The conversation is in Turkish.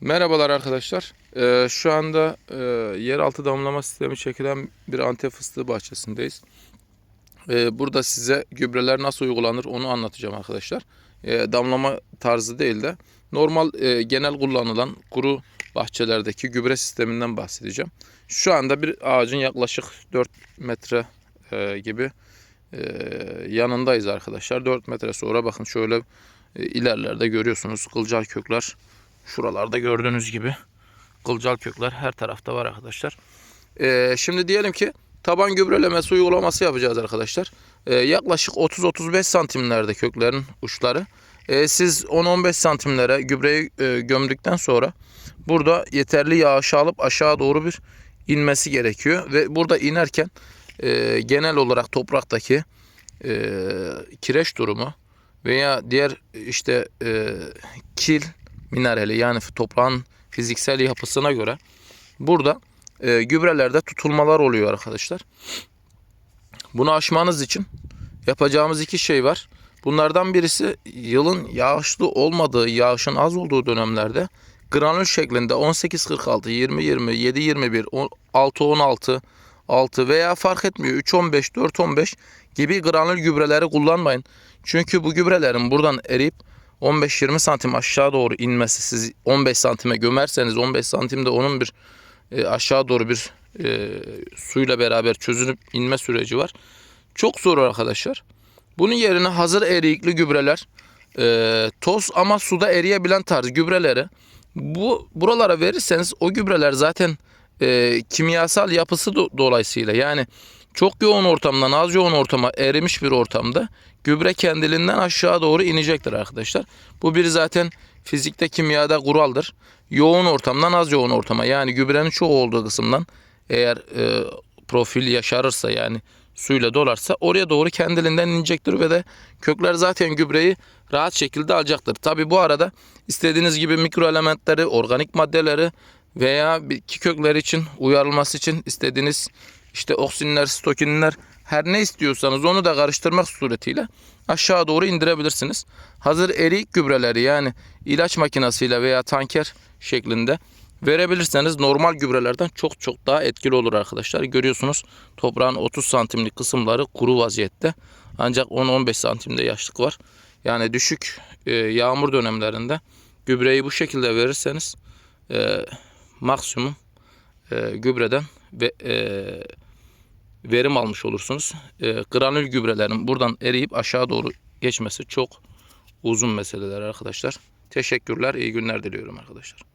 Merhabalar arkadaşlar. Ee, şu anda e, yeraltı damlama sistemi çekilen bir antep fıstığı bahçesindeyiz. Ee, burada size gübreler nasıl uygulanır onu anlatacağım arkadaşlar. Ee, damlama tarzı değil de normal e, genel kullanılan kuru bahçelerdeki gübre sisteminden bahsedeceğim. Şu anda bir ağacın yaklaşık 4 metre e, gibi e, yanındayız arkadaşlar. 4 metre sonra bakın şöyle e, ilerlerde görüyorsunuz kılcal kökler Şuralarda gördüğünüz gibi kılcal kökler her tarafta var arkadaşlar. Ee, şimdi diyelim ki taban gübrelemesi uygulaması yapacağız arkadaşlar. Ee, yaklaşık 30-35 santimlerde köklerin uçları. Ee, siz 10-15 santimlere gübreyi e, gömdükten sonra burada yeterli yağışı alıp aşağı doğru bir inmesi gerekiyor. Ve burada inerken e, genel olarak topraktaki e, kireç durumu veya diğer işte e, kil minerali yani toprağın fiziksel yapısına göre burada e, gübrelerde tutulmalar oluyor arkadaşlar. Bunu aşmanız için yapacağımız iki şey var. Bunlardan birisi yılın yağışlı olmadığı, yağışın az olduğu dönemlerde granül şeklinde 18-46, 20-20, 7-21, 6-16, 6 veya fark etmiyor 3-15, 4-15 gibi granül gübreleri kullanmayın. Çünkü bu gübrelerin buradan eriyip 15-20 santim aşağı doğru inmesi siz 15 santime gömerseniz 15 santimde onun bir e, aşağı doğru bir e, suyla beraber çözünüp inme süreci var. Çok zor arkadaşlar. Bunun yerine hazır eriyikli gübreler e, toz ama suda eriyebilen tarz gübreleri bu buralara verirseniz o gübreler zaten e, kimyasal yapısı do- dolayısıyla yani çok yoğun ortamdan az yoğun ortama erimiş bir ortamda gübre kendiliğinden aşağı doğru inecektir arkadaşlar. Bu bir zaten fizikte kimyada kuraldır. Yoğun ortamdan az yoğun ortama yani gübrenin çok olduğu kısımdan eğer e, profil yaşarırsa yani suyla dolarsa oraya doğru kendiliğinden inecektir ve de kökler zaten gübreyi rahat şekilde alacaktır. Tabi bu arada istediğiniz gibi mikro elementleri, organik maddeleri veya bitki kökleri için uyarılması için istediğiniz işte oksinler, stokinler her ne istiyorsanız onu da karıştırmak suretiyle aşağı doğru indirebilirsiniz. Hazır erik gübreleri yani ilaç makinesiyle veya tanker şeklinde verebilirseniz normal gübrelerden çok çok daha etkili olur arkadaşlar. Görüyorsunuz toprağın 30 santimlik kısımları kuru vaziyette. Ancak 10-15 santimde yaşlık var. Yani düşük e, yağmur dönemlerinde gübreyi bu şekilde verirseniz e, maksimum e, gübreden ve e, verim almış olursunuz. E, granül gübrelerin buradan eriyip aşağı doğru geçmesi çok uzun meseleler arkadaşlar. Teşekkürler, iyi günler diliyorum arkadaşlar.